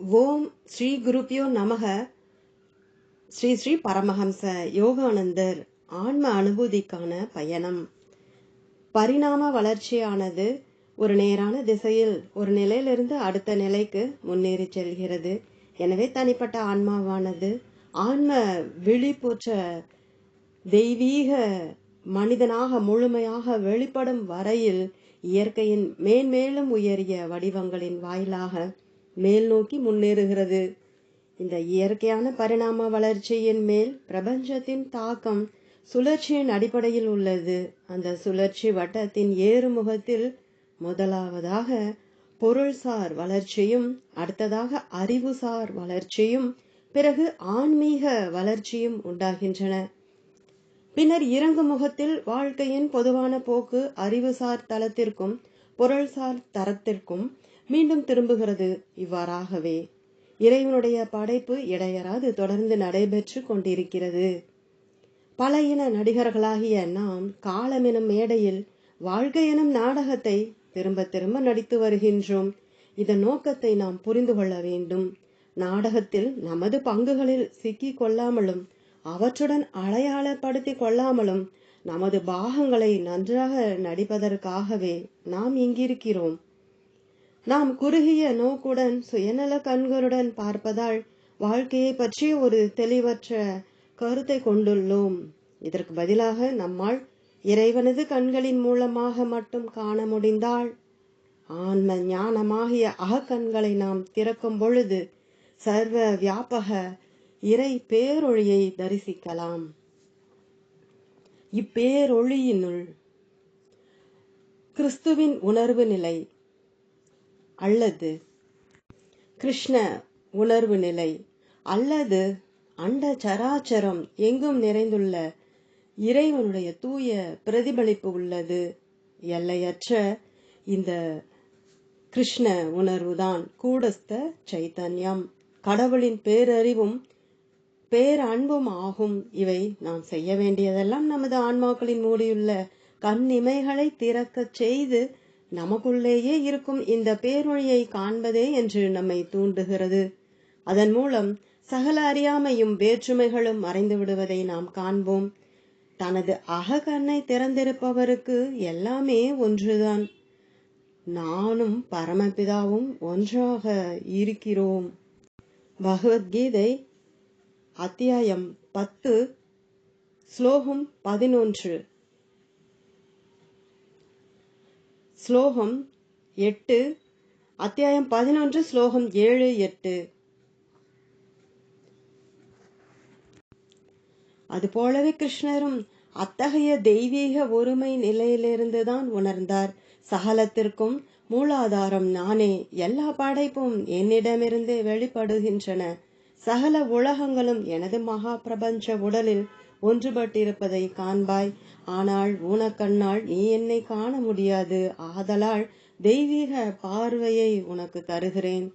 ஓம் ஸ்ரீ குருப்பியோ நமக. ஸ்ரீ ஸ்ரீ பரமஹம்ச யோகானந்தர் ஆன்ம அனுபூதிக்கான பயணம். பரிணாம வளர்ச்சியானது ஒரு நேரான திசையில் ஒரு நிலையிலிருந்து அடுத்த நிலைக்கு முன்னேறி செல்கிறது. எனவே தனிப்பட்ட ஆன்மாவானது ஆன்ம விழிப்புற்ற தெய்வீக மனிதனாக முழுமையாக வெளிப்படும் வரையில் இயற்கையின் மேன்மேலும் உயரிய வடிவங்களின் வாயிலாக மேல் நோக்கி முன்னேறுகிறது. இந்த இயற்கையான பரிணாம வளர்ச்சியின் மேல் பிரபஞ்சத்தின் தாக்கம் சுழற்சியின் அடிப்படையில் உள்ளது. அந்த சுழற்சி வட்டத்தின் ஏறுமுகத்தில் முதலாவதாக பொருள்சார் வளர்ச்சியும் அடுத்ததாக அறிவுசார் வளர்ச்சியும் பிறகு ஆன்மீக வளர்ச்சியும் உண்டாகின்றன. பின்னர் இறங்கு முகத்தில் வாழ்க்கையின் பொதுவான போக்கு அறிவுசார் தளத்திற்கும் பொருள்சார் தரத்திற்கும் மீண்டும் திரும்புகிறது. இவ்வாறாகவே இறைவனுடைய படைப்பு இடையராது தொடர்ந்து நடைபெற்று கொண்டிருக்கிறது. பல இன நடிகர்களாகிய நாம் காலம் எனும் மேடையில் வாழ்க்கை எனும் நாடகத்தை திரும்ப திரும்ப நடித்து வருகின்றோம். இதன் நோக்கத்தை நாம் புரிந்து கொள்ள வேண்டும். நாடகத்தில் நமது பங்குகளில் சிக்கிக் கொள்ளாமலும் அவற்றுடன் அடையாளப்படுத்திக் கொள்ளாமலும் நமது பாகங்களை நன்றாக நடிப்பதற்காகவே நாம் இங்கிருக்கிறோம். நாம் குறுகிய நோக்குடன் சுயநல கண்களுடன் பார்ப்பதால் வாழ்க்கையை பற்றி ஒரு தெளிவற்ற கருத்தை கொண்டுள்ளோம். இதற்கு பதிலாக நம்மால் இறைவனது கண்களின் மூலமாக மட்டும் காண முடிந்தால் ஆன்ம ஞானமாகிய அகக்கண்களை நாம் திறக்கும் பொழுது சர்வ வியாபக இறை பேரொழியை தரிசிக்கலாம். இப்பேரொழியினுள் கிறிஸ்துவின் உணர்வு நிலை அல்லது கிருஷ்ண உணர்வு நிலை அல்லது அண்ட சராச்சரம் எங்கும் நிறைந்துள்ள இறைவனுடைய தூய பிரதிபலிப்பு உள்ளது. எல்லையற்ற இந்த கிருஷ்ண உணர்வுதான் கூடஸ்த சைத்தன்யம். கடவுளின் பேரறிவும் பேரன்பும் ஆகும். இவை நாம் செய்ய வேண்டியதெல்லாம் நமது ஆன்மாக்களின் மூடியுள்ள கண் இமைகளை திறக்கச் செய்து நமக்குள்ளேயே இருக்கும் இந்த பேரொழியை காண்பதே என்று நம்மை தூண்டுகிறது. அதன் மூலம் சகல அறியாமையும் வேற்றுமைகளும் மறைந்து விடுவதை நாம் காண்போம். தனது அகக்கண்ணை திறந்திருப்பவருக்கு எல்லாமே ஒன்றுதான். நானும் பரமபிதாவும் ஒன்றாக இருக்கிறோம். பகவத்கீதை அத்தியாயம் பத்து ஸ்லோகம் பதினொன்று. ஸ்லோகம் எட்டு அத்தியாயம் பதினொன்று ஸ்லோகம் ஏழு எட்டு. அதுபோலவே கிருஷ்ணரும் அத்தகைய தெய்வீக ஒருமை நிலையிலிருந்து தான் உணர்ந்தார். சகலத்திற்கும் மூலாதாரம் நானே. எல்லா படைப்பும் என்னிடமிருந்து வெளிப்படுகின்றன. சகல உலகங்களும் எனது மகா பிரபஞ்ச உடலில் ஒன்றுபட்டிருப்பதை காண்பாய். ஆனால் ஊனக்கண்ணால் நீ என்னை காண முடியாது. ஆதலால் தெய்வீக பார்வையை உனக்கு தருகிறேன்.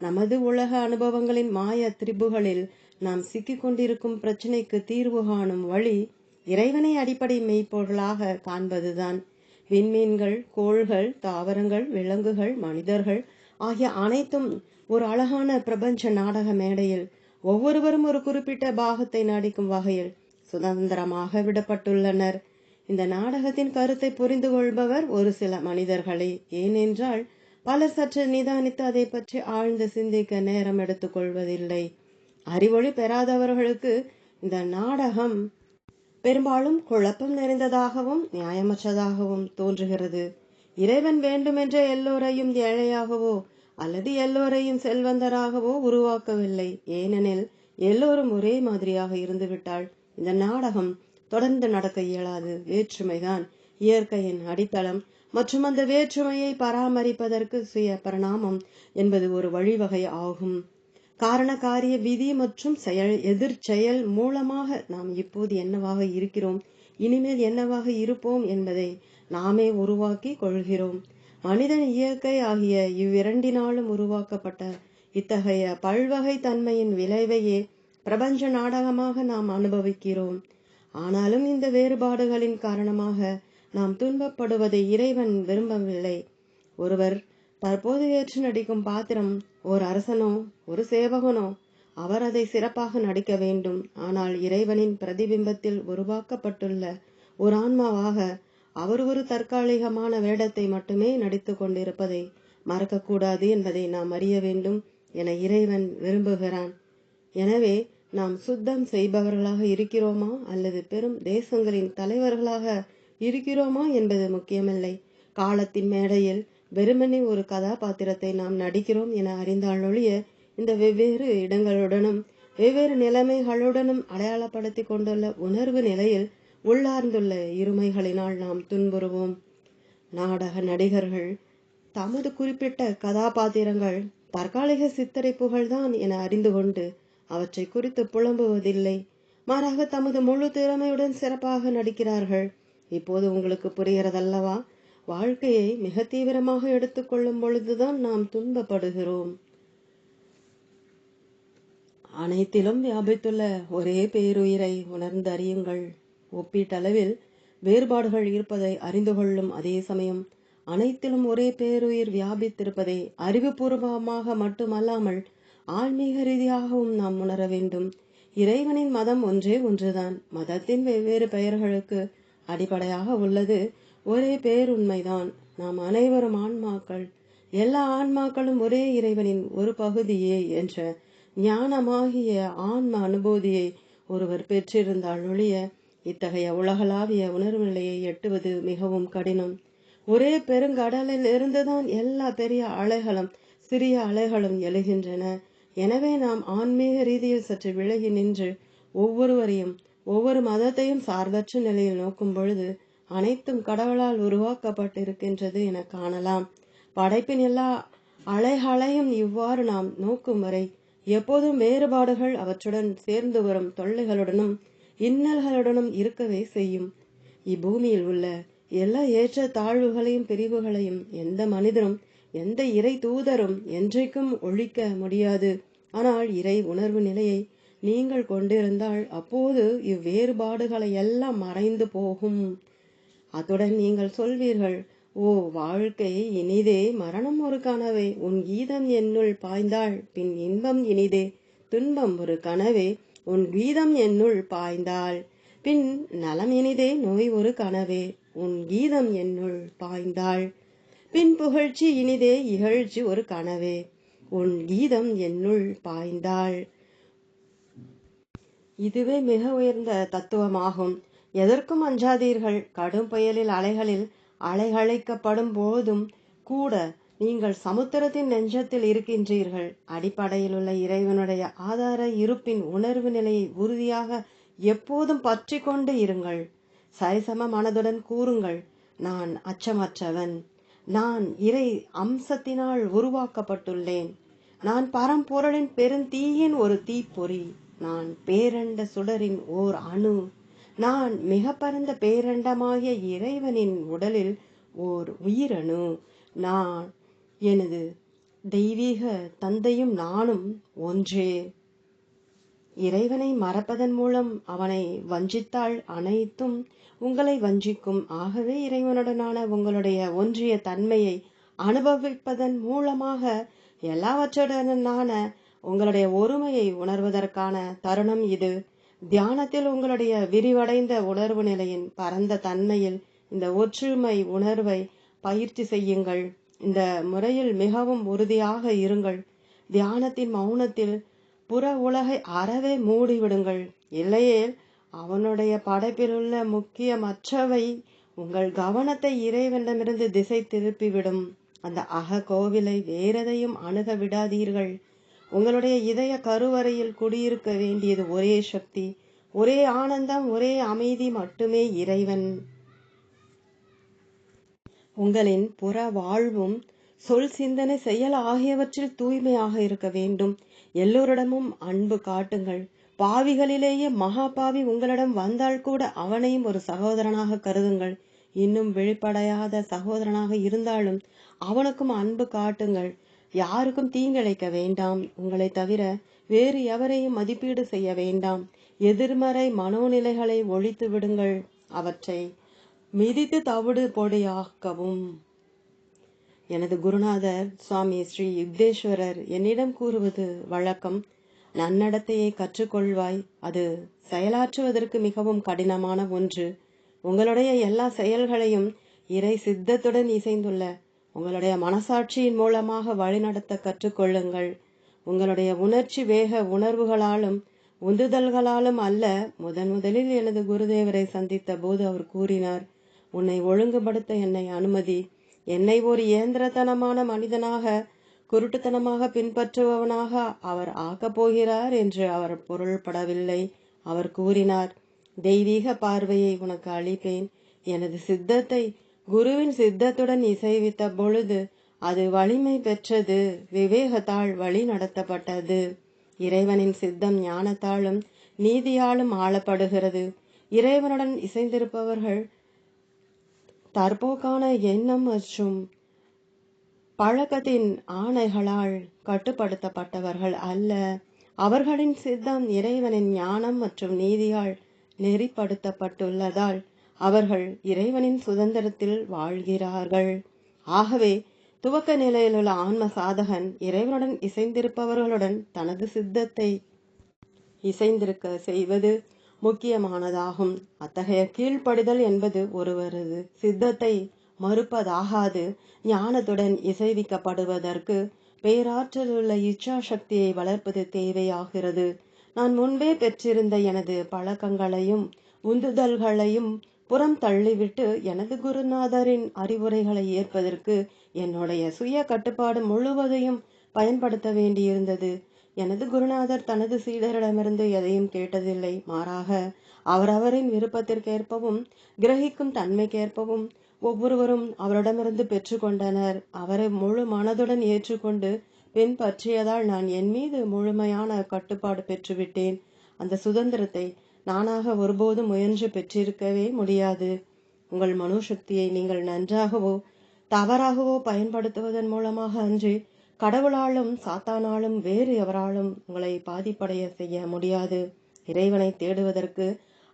நமது உலக அனுபவங்களின் மாய திரிபுகளில் நாம் சிக்கிக் கொண்டிருக்கும் பிரச்சனைக்கு தீர்வு காணும் வழி இறைவனை அடிப்படை மெய்ப்பொருளாக காண்பதுதான். விண்மீன்கள் கோள்கள் தாவரங்கள் விலங்குகள் மனிதர்கள் ஆகிய அனைத்தும் ஒரு அழகான பிரபஞ்ச நாடக மேடையில் ஒவ்வொருவரும் ஒரு குறிப்பிட்ட பாகத்தை நடிக்கும் வகையில் சுதந்திரமாக விடப்பட்டுள்ளனர். இந்த நாடகத்தின் கருத்தை புரிந்து கொள்பவர் ஒரு சில மனிதர்களே. ஏனென்றால் பலர் சற்று நிதானித்து அதை பற்றி ஆழ்ந்து சிந்திக்க நேரம் எடுத்துக்கொள்வதில்லை அறிவொழி அறிவொளி பெறாதவர்களுக்கு இந்த நாடகம் பெரும்பாலும் குழப்பம் நிறைந்ததாகவும் நியாயமற்றதாகவும் தோன்றுகிறது. இறைவன் வேண்டுமென்ற எல்லோரையும் ஏழையாகவோ அல்லது எல்லோரையும் செல்வந்தராகவோ உருவாக்கவில்லை. ஏனெனில் எல்லோரும் ஒரே மாதிரியாக இருந்துவிட்டால் இந்த நாடகம் தொடர்ந்து நடக்க இயலாது. வேற்றுமைதான். இயற்கையின் அடித்தளம். மற்றும் அந்த வேற்றுமையை பராமரிப்பதற்கு சுய பரிணாமம் என்பது ஒரு வழிவகை ஆகும். காரண காரிய விதி மற்றும் செயல் எதிர் செயல் மூலமாக நாம் இப்போது என்னவாக இருக்கிறோம்? இனிமேல் என்னவாக இருப்போம் என்பதை நாமே உருவாக்கி கொள்கிறோம். மனிதன் இயற்கை ஆகிய இவ்விரண்டினாலும் உருவாக்கப்பட்ட இத்தகைய பல்வகை தன்மையின் விளைவையே பிரபஞ்ச நாடகமாக நாம் அனுபவிக்கிறோம். ஆனாலும் இந்த வேறுபாடுகளின் காரணமாக நாம் துன்பப்படுவதை இறைவன் விரும்பவில்லை. ஒருவர் தற்போது ஏற்று நடிக்கும் பாத்திரம் ஓர் அரசனோ ஒரு சேவகனோ அவர் அதை சிறப்பாக நடிக்க வேண்டும். ஆனால் இறைவனின் பிரதிபிம்பத்தில் உருவாக்கப்பட்டுள்ள ஒரு ஆன்மாவாக அவர் ஒரு தற்காலிகமான வேடத்தை மட்டுமே நடித்து கொண்டிருப்பதை மறக்கக்கூடாது என்பதை நாம் அறிய வேண்டும் என இறைவன் விரும்புகிறான். எனவே நாம் சுத்தம் செய்பவர்களாக இருக்கிறோமா? அல்லது பெரும் தேசங்களின் தலைவர்களாக இருக்கிறோமா என்பது முக்கியமில்லை. காலத்தின் மேடையில் வெறுமனே ஒரு கதாபாத்திரத்தை நாம் நடிக்கிறோம் என அறிந்தாலொழிய இந்த வெவ்வேறு இடங்களுடனும் வெவ்வேறு நிலைமைகளுடனும் அடையாளப்படுத்தி கொண்டுள்ள உணர்வு நிலையில் உள்ளார்ந்துள்ள இருமைகளினால் நாம் துன்புறுவோம். நாடக நடிகர்கள் தமது குறிப்பிட்ட கதாபாத்திரங்கள் தற்காலிக சித்தரிப்புகள்தான் என அறிந்து கொண்டு அவற்றை குறித்து புலம்புவதில்லை. மாறாக தமது முழு திறமையுடன் சிறப்பாக நடிக்கிறார்கள். இப்போது உங்களுக்கு புரிகிறதல்லவா? வாழ்க்கையை மிக தீவிரமாக எடுத்துக்கொள்ளும் பொழுதுதான் நாம் துன்பப்படுகிறோம். அனைத்திலும் வியாபித்துள்ள ஒரே பேருயிரை உணர்ந்து அறியுங்கள் ஒப்பீட்டளவில் வேறுபாடுகள் இருப்பதை அறிந்து கொள்ளும் அதே சமயம் அனைத்திலும் ஒரே பேருயிர் வியாபித்திருப்பதை அறிவுபூர்வமாக மட்டுமல்லாமல் ஆன்மீக ரீதியாகவும் நாம் உணர வேண்டும். இறைவனின் மதம் ஒன்றே ஒன்றுதான். மதத்தின் வெவ்வேறு பெயர்களுக்கு அடிப்படையாக உள்ளது. ஒரே பேருண்மைதான் நாம் அனைவரும் ஆன்மாக்கள். எல்லா ஆன்மாக்களும் ஒரே இறைவனின் ஒரு பகுதியே என்ற ஞானமாகிய ஆன்ம அனுபூதியை ஒருவர் பெற்றிருந்தால் ஒழிய இத்தகைய உலகளாவிய உணர்வு நிலையை எட்டுவது மிகவும் கடினம். ஒரே பெருங்கடலில் இருந்துதான் எல்லா பெரிய அலைகளும் சிறிய அலைகளும் எழுகின்றன. எனவே நாம் ஆன்மீக ரீதியில் சற்று விலகி நின்று ஒவ்வொருவரையும் ஒவ்வொரு மதத்தையும் சார்பற்ற நிலையில் நோக்கும் பொழுது அனைத்தும் கடவுளால் உருவாக்கப்பட்டிருக்கின்றது என காணலாம். படைப்பின் எல்லா அலைகளையும் இவ்வாறு நாம் நோக்கும் வரை எப்போதும் வேறுபாடுகள் அவற்றுடன் சேர்ந்து வரும் தொல்லைகளுடனும் இன்னல்களுடனும் இருக்கவே செய்யும். இப்பூமியில் உள்ள எல்லா ஏற்ற தாழ்வுகளையும் பிரிவுகளையும் எந்த மனிதரும் எந்த இறை தூதரும் என்றைக்கும் ஒழிக்க முடியாது. ஆனால் இறை உணர்வு நிலையை நீங்கள் கொண்டிருந்தால் அப்போது இவ்வேறுபாடுகளை எல்லாம் மறைந்து போகும். அத்துடன் நீங்கள் சொல்வீர்கள் ஓ வாழ்க்கை இனிதே மரணம் ஒரு கனவே உன் கீதம் என்னுள் பாய்ந்தாள் பின் இன்பம் இனிதே துன்பம் ஒரு கனவே உன் கீதம் என்னுள் பாய்ந்தாள் பின் நலம் இனிதே நோய் ஒரு கனவே உன் கீதம் என்னுள் பாய்ந்தாள். பின் புகழ்ச்சி இனிதே இகழ்ச்சி ஒரு கனவே. உன் கீதம் என்னுள் பாய்ந்தாள். இதுவே மிக உயர்ந்த தத்துவமாகும். எதற்கும் அஞ்சாதீர்கள். கடும் புயலில் அலைகளில் அலைகளைக்கப்படும் போதும் கூட நீங்கள் சமுத்திரத்தின் நெஞ்சத்தில் இருக்கின்றீர்கள். அடிப்படையில் உள்ள இறைவனுடைய ஆதார இருப்பின் உணர்வு நிலையை உறுதியாக எப்போதும் பற்றி கொண்டு இருங்கள். சரிசம மனதுடன் கூறுங்கள். நான் அச்சமற்றவன். நான் இறை அம்சத்தினால் உருவாக்கப்பட்டுள்ளேன். நான் பரம்பொருளின் பெருந்தீயின் ஒரு தீப்பொறி. நான் பேரண்ட சுடரின் ஓர் அணு. நான் மிக பரந்த பேரண்டமாகிய இறைவனின் உடலில் ஓர் உயிரணு. நான் எனது தெய்வீக தந்தையும் நானும் ஒன்றே. இறைவனை மறப்பதன் மூலம் அவனை வஞ்சித்தால் அனைத்தும் உங்களை வஞ்சிக்கும் ஆகவே இறைவனுடனான உங்களுடைய ஒன்றிய தன்மையை அனுபவிப்பதன் மூலமாக எல்லாவற்றுடனான உங்களுடைய ஒருமையை உணர்வதற்கான தருணம் இது. தியானத்தில் உங்களுடைய விரிவடைந்த உணர்வு நிலையின் பரந்த தன்மையில் இந்த ஒற்றுமை உணர்வை பயிற்சி செய்யுங்கள். இந்த முறையில் மிகவும் உறுதியாக இருங்கள். தியானத்தின் மௌனத்தில் புற உலகை அறவே மூடிவிடுங்கள். இல்லையேல் அவனுடைய படைப்பிலுள்ள முக்கியமற்றவை உங்கள் கவனத்தை இறைவனிடமிருந்து திசை திருப்பிவிடும். அந்த அக கோவிலை வேறெதையும் அணுக விடாதீர்கள். உங்களுடைய இதய கருவறையில் குடியிருக்க வேண்டியது ஒரே சக்தி ஒரே ஆனந்தம் ஒரே அமைதி மட்டுமே இறைவன். உங்களின் புற வாழ்வும் சொல் சிந்தனை செயல் ஆகியவற்றில் தூய்மையாக இருக்க வேண்டும். எல்லோரிடமும் அன்பு காட்டுங்கள். பாவிகளிலேயே மகா பாவி உங்களிடம் வந்தால் கூட அவனையும் ஒரு சகோதரனாக கருதுங்கள். இன்னும் வெளிப்படையாத சகோதரனாக இருந்தாலும் அவனுக்கும் அன்பு காட்டுங்கள். யாருக்கும் தீங்கிழைக்க வேண்டாம். உங்களை தவிர வேறு எவரையும் மதிப்பீடு செய்ய வேண்டாம். எதிர்மறை மனோநிலைகளை ஒழித்து விடுங்கள். அவற்றை மிதித்து தவிடு பொடியாக்கவும். எனது குருநாதர் சுவாமி ஸ்ரீ யுக்தேஸ்வரர் என்னிடம் கூறுவது வழக்கம் நன்னடத்தையை கற்றுக்கொள்வாய். அது செயலாற்றுவதற்கு மிகவும் கடினமான ஒன்று. உங்களுடைய எல்லா செயல்களையும் இறை சித்தத்துடன் இசைந்துள்ள உங்களுடைய மனசாட்சியின் மூலமாக வழிநடத்த கற்றுக்கொள்ளுங்கள். உங்களுடைய உணர்ச்சி வேக உணர்வுகளாலும் உந்துதல்களாலும் அல்ல முதன் முதலில் எனது குருதேவரை சந்தித்த போது அவர் கூறினார் உன்னை ஒழுங்குபடுத்த என்னை அனுமதி. என்னை ஒரு இயந்திரத்தனமான மனிதனாக குருட்டுத்தனமாக பின்பற்றுபவனாக அவர் ஆக்கப் போகிறார் என்று அவர் பொருள்படவில்லை. அவர் கூறினார் தெய்வீக பார்வையை உனக்கு அளிப்பேன். எனது சித்தத்தை குருவின் சித்தத்துடன் இசைவித்த பொழுது அது வலிமை பெற்றது. விவேகத்தால் வழி நடத்தப்பட்டது. இறைவனின் சித்தம் ஞானத்தாலும் நீதியாலும் ஆளப்படுகிறது. இறைவனுடன் இசைந்திருப்பவர்கள் தற்போக்கான எண்ணம் மற்றும் பழக்கத்தின் ஆணைகளால் கட்டுப்படுத்தப்பட்டவர்கள் அல்ல. அவர்களின் சித்தம் இறைவனின் ஞானம் மற்றும் நீதியால் நெறிப்படுத்தப்பட்டுள்ளதால் அவர்கள் இறைவனின் சுதந்திரத்தில் வாழ்கிறார்கள். ஆகவே துவக்க நிலையிலுள்ள ஆன்ம சாதகன் இறைவனுடன் இசைந்திருப்பவர்களுடன் தனது சித்தத்தை இசைந்திருக்க செய்வது முக்கியமானதாகும். அத்தகைய கீழ்ப்படிதல் என்பது ஒருவரது சித்தத்தை மறுப்பதாகாது. ஞானத்துடன் இசைவிக்கப்படுவதற்கு பேராற்றலுள்ள இச்சா சக்தியை வளர்ப்பது தேவையாகிறது. நான் முன்பே பெற்றிருந்த எனது பழக்கங்களையும் உந்துதல்களையும் புறம் தள்ளிவிட்டு எனது குருநாதரின் அறிவுரைகளை ஏற்பதற்கு என்னுடைய சுய கட்டுப்பாடு முழுவதையும் பயன்படுத்த வேண்டியிருந்தது. எனது குருநாதர் தனது சீடரிடமிருந்து எதையும் கேட்டதில்லை. மாறாக அவரவரின் விருப்பத்திற்கேற்பவும் கிரகிக்கும் தன்மைக்கேற்பவும் ஒவ்வொருவரும் அவரிடமிருந்து பெற்றுக்கொண்டனர். அவரை முழு மனதுடன் ஏற்றுக்கொண்டு பின்பற்றியதால் நான் என் மீது முழுமையான கட்டுப்பாடு பெற்றுவிட்டேன். அந்த சுதந்திரத்தை நானாக ஒருபோதும் முயன்று பெற்றிருக்கவே முடியாது. உங்கள் மனோசக்தியை நீங்கள் நன்றாகவோ தவறாகவோ பயன்படுத்துவதன் மூலமாக அன்றி கடவுளாலும் சாத்தானாலும் வேறு எவராலும் உங்களை பாதிப்படைய செய்ய முடியாது. இறைவனை தேடுவதற்கு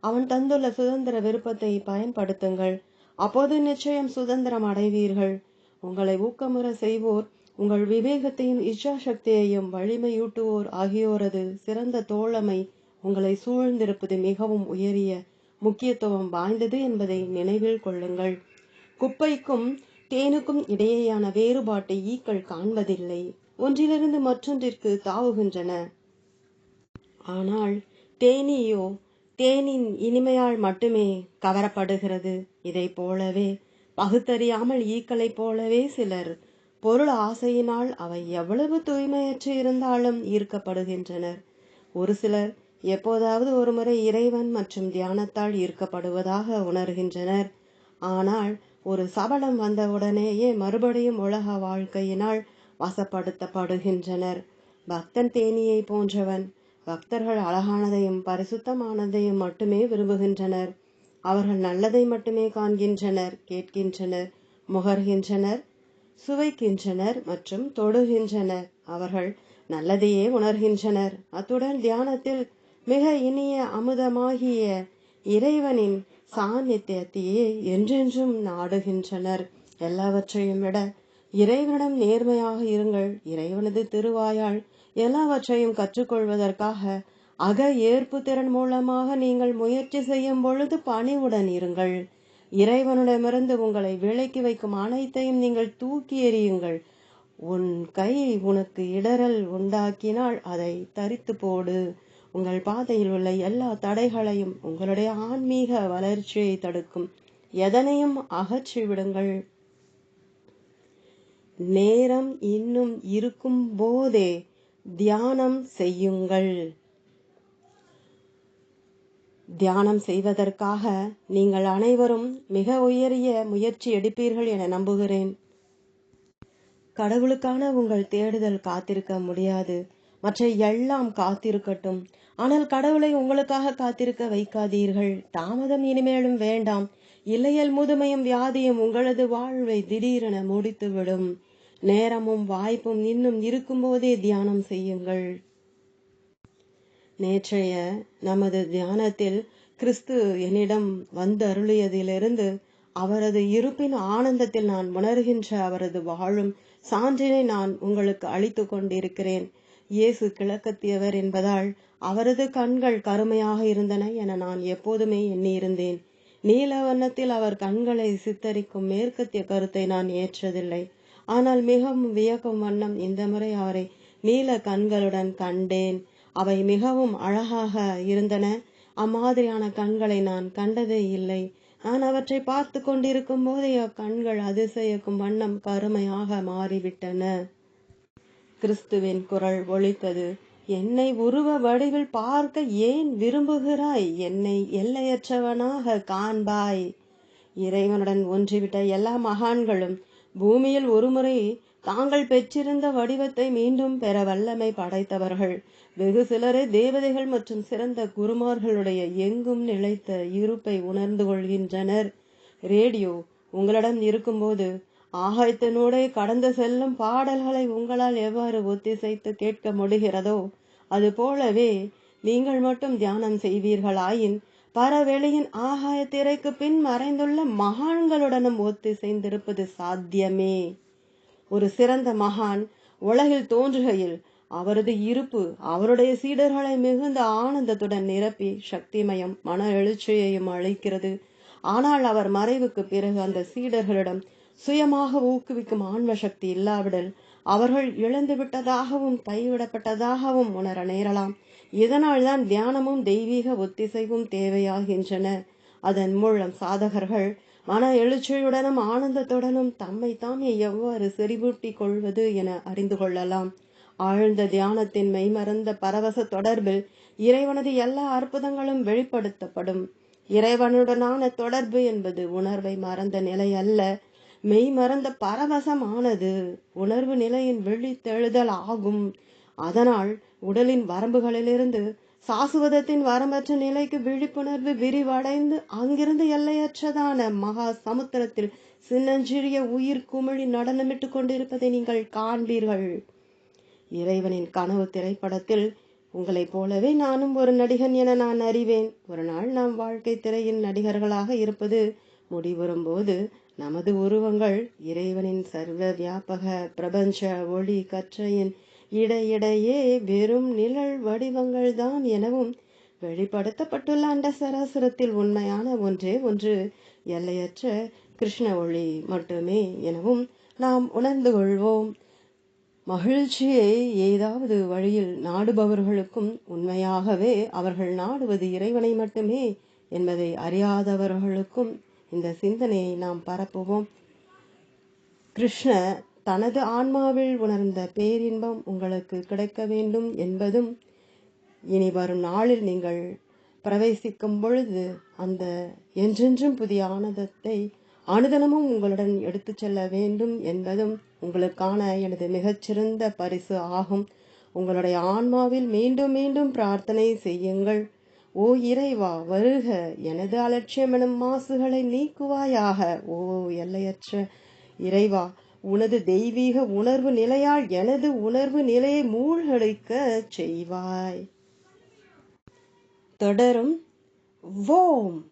அவன் தந்துள்ள சுதந்திர விருப்பத்தை பயன்படுத்துங்கள். அப்போது நிச்சயம் சுதந்திரம் அடைவீர்கள். உங்களை ஊக்கமுற செய்வோர் உங்கள் விவேகத்தையும் இச்சா சக்தியையும் வலிமையூட்டுவோர் ஆகியோரது சிறந்த தோழமை உங்களை சூழ்ந்திருப்பது மிகவும் உயரிய முக்கியத்துவம் வாய்ந்தது என்பதை நினைவில் கொள்ளுங்கள். குப்பைக்கும் தேனுக்கும் இடையேயான வேறுபாட்டை ஈக்கள் காண்பதில்லை. ஒன்றிலிருந்து மற்றொன்றிற்கு தாவுகின்றன. ஆனால் தேனீயோ தேனின் இனிமையால் மட்டுமே கவரப்படுகிறது. இதை போலவே பகுத்தறியாமல் ஈக்களைப் போலவே சிலர். பொருள் ஆசையினால் அவை எவ்வளவு தூய்மையற்று இருந்தாலும் ஈர்க்கப்படுகின்றனர். ஒரு சிலர் எப்போதாவது ஒருமுறை இறைவன் மற்றும் தியானத்தால் ஈர்க்கப்படுவதாக உணர்கின்றனர். ஆனால் ஒரு சபலம் வந்தவுடனேயே மறுபடியும் உலக வாழ்க்கையினால் வசப்படுத்தப்படுகின்றனர். பக்தன் தேனியை போன்றவன் பக்தர்கள் அழகானதையும் பரிசுத்தமானதையும் மட்டுமே விரும்புகின்றனர். அவர்கள் நல்லதை மட்டுமே காண்கின்றனர் கேட்கின்றனர் முகர்கின்றனர் சுவைக்கின்றனர் மற்றும் தொடுகின்றனர். அவர்கள் நல்லதையே உணர்கின்றனர். அத்துடன் தியானத்தில் மிக இனிய அமுதமாகிய இறைவனின் சாநித்தியத்தையே என்றென்றும் நாடுகின்றனர். எல்லாவற்றையும் விட இறைவனிடம் நேர்மையாக இருங்கள். இறைவனது திருவாயால் எல்லாவற்றையும் கற்றுக்கொள்வதற்காக அக ஏற்பு திறன் மூலமாக நீங்கள் முயற்சி செய்யும் பொழுது பணிவுடன் இருங்கள். இறைவனிடமிருந்து உங்களை விலக்கி வைக்கும் அனைத்தையும் நீங்கள் தூக்கி எறியுங்கள். உன் கை உனக்கு இடரல் உண்டாக்கினால் அதை தரித்து போடு. உங்கள் பாதையில் உள்ள எல்லா தடைகளையும் உங்களுடைய ஆன்மீக வளர்ச்சியை தடுக்கும். எதனையும் அகற்றி விடுங்கள். நேரம் இன்னும் இருக்கும் போதே தியானம் செய்யுங்கள். தியானம் செய்வதற்காக நீங்கள் அனைவரும் மிக உயரிய முயற்சி எடுப்பீர்கள் என நம்புகிறேன். கடவுளுக்கான உங்கள் தேடுதல் காத்திருக்க முடியாது. மற்ற எல்லாம் காத்திருக்கட்டும். ஆனால் கடவுளை உங்களுக்காக காத்திருக்க வைக்காதீர்கள். தாமதம் இனிமேலும் வேண்டாம். இல்லையல் முதுமையும் வியாதியும் உங்களது வாழ்வை திடீரென முடித்துவிடும். நேரமும் வாய்ப்பும் இன்னும் இருக்கும்போதே தியானம் செய்யுங்கள். நேற்றைய நமது தியானத்தில் கிறிஸ்து என்னிடம் வந்து அருளியதிலிருந்து அவரது இருப்பின் ஆனந்தத்தில் நான் உணர்கின்ற அவரது வாழும் சான்றினை நான் உங்களுக்கு அளித்து கொண்டிருக்கிறேன். இயேசு கிழக்கத்தியவர் என்பதால் அவரது கண்கள் கருமையாக இருந்தன என நான் எப்போதுமே எண்ணியிருந்தேன். நீல வண்ணத்தில் அவர் கண்களை சித்தரிக்கும் மேற்கத்திய கருத்தை நான் ஏற்றதில்லை. ஆனால் மிகவும் வியக்கும் வண்ணம் இந்த முறை அவரை நீல கண்களுடன் கண்டேன். அவை மிகவும் அழகாக இருந்தன. அம்மாதிரியான கண்களை நான் கண்டதே இல்லை. நான் அவற்றை பார்த்து கொண்டிருக்கும் போதே அக்கண்கள் அதிசயக்கும் வண்ணம் கருமையாக மாறிவிட்டன. கிறிஸ்துவின் குரல் ஒழித்தது என்னை உருவ வடிவில் பார்க்க ஏன் விரும்புகிறாய்? என்னை எல்லையற்றவனாக காண்பாய். இறைவனுடன் ஒன்றிவிட்ட எல்லா மகான்களும் பூமியில் ஒருமுறை தாங்கள் பெற்றிருந்த வடிவத்தை மீண்டும் பெற வல்லமை படைத்தவர்கள். வெகு சிலரே தேவதைகள் மற்றும் சிறந்த குருமார்களுடைய எங்கும் நிலைத்த இருப்பை உணர்ந்து கொள்கின்றனர். ரேடியோ உங்களிடம் இருக்கும்போது ஆகாயத்தினூடே கடந்து செல்லும் பாடல்களை உங்களால் எவ்வாறு ஒத்திசைத்து கேட்க முடிகிறதோ அது போலவே நீங்கள் மட்டும் தியானம் செய்வீர்களாயின் பரவெளியின் ஆகாய திரைக்கு பின் மறைந்துள்ள மகான்களுடனும் ஒத்திசைந்திருப்பது சாத்தியமே. ஒரு சிறந்த மகான் உலகில் தோன்றுகையில் அவரது இருப்பு அவருடைய சீடர்களை மிகுந்த ஆனந்தத்துடன் நிரப்பி சக்திமயம் மன எழுச்சியையும் அளிக்கிறது. ஆனால் அவர் மறைவுக்கு பிறகு அந்த சீடர்களிடம் சுயமாக ஊக்குவிக்கும் ஆன்ம சக்தி இல்லாவிடல் அவர்கள் இழந்து விட்டதாகவும் கைவிடப்பட்டதாகவும் உணர நேரலாம். இதனால்தான் தியானமும் தெய்வீக ஒத்திசைவும் தேவையாகின்றன. அதன் மூலம் சாதகர்கள் மன எழுச்சியுடனும் ஆனந்தத்துடனும் தம்மை தாமே எவ்வாறு செறிவூட்டிக் கொள்வது என அறிந்து கொள்ளலாம். ஆழ்ந்த தியானத்தின் மெய்மறந்த பரவச தொடர்பில் இறைவனது எல்லா அற்புதங்களும் வெளிப்படுத்தப்படும். இறைவனுடனான தொடர்பு என்பது உணர்வை மறந்த நிலை அல்ல. மெய் மறந்த பரவசமானது உணர்வு நிலையின் விழித்தெழுதல் ஆகும். அதனால் உடலின் வரம்புகளிலிருந்து சாசுவதத்தின் வரம்பற்ற நிலைக்கு விழிப்புணர்வு விரிவடைந்து அங்கிருந்து எல்லையற்றதான மகா சமுத்திரத்தில் சின்னஞ்சிறிய உயிர் குமிழி நடனமிட்டு கொண்டிருப்பதை நீங்கள் காண்பீர்கள். இறைவனின் கனவு திரைப்படத்தில் உங்களைப் போலவே நானும் ஒரு நடிகன் என நான் அறிவேன். ஒரு நாள் நாம் வாழ்க்கை திரையின் நடிகர்களாக இருப்பது முடிவரும் போது நமது உருவங்கள் இறைவனின் சர்வ வியாபக பிரபஞ்ச ஒளி கற்றையின் இடையிடையே வெறும் நிழல் வடிவங்கள் தான் எனவும் வெளிப்படுத்தப்பட்டுள்ள அண்ட சராசரத்தில் உண்மையான ஒன்றே ஒன்று எல்லையற்ற கிருஷ்ண ஒளி மட்டுமே எனவும் நாம் உணர்ந்து கொள்வோம். மகிழ்ச்சியை ஏதாவது வழியில் நாடுபவர்களுக்கும் உண்மையாகவே அவர்கள் நாடுவது இறைவனை மட்டுமே என்பதை அறியாதவர்களுக்கும் இந்த சிந்தனையை நாம் பரப்புவோம். கிருஷ்ண தனது ஆன்மாவில் உணர்ந்த பேரின்பம் உங்களுக்கு கிடைக்க வேண்டும் என்பதும் இனி வரும் நாளில் நீங்கள் பிரவேசிக்கும் பொழுது அந்த என்றென்றும் புதிய ஆனந்தத்தை அனுதனமும் உங்களுடன் எடுத்து செல்ல வேண்டும் என்பதும் உங்களுக்கான எனது மிகச்சிறந்த பரிசு ஆகும். உங்களுடைய ஆன்மாவில் மீண்டும் மீண்டும் பிரார்த்தனை செய்யுங்கள். ஓ இறைவா வருக. எனது அலட்சியம் எனும் மாசுகளை நீக்குவாயாக. ஓ எல்லையற்ற இறைவா உனது தெய்வீக உணர்வு நிலையால் எனது உணர்வு நிலையை மூழ்கடிக்க செய்வாய். தொடரும். ஓம்.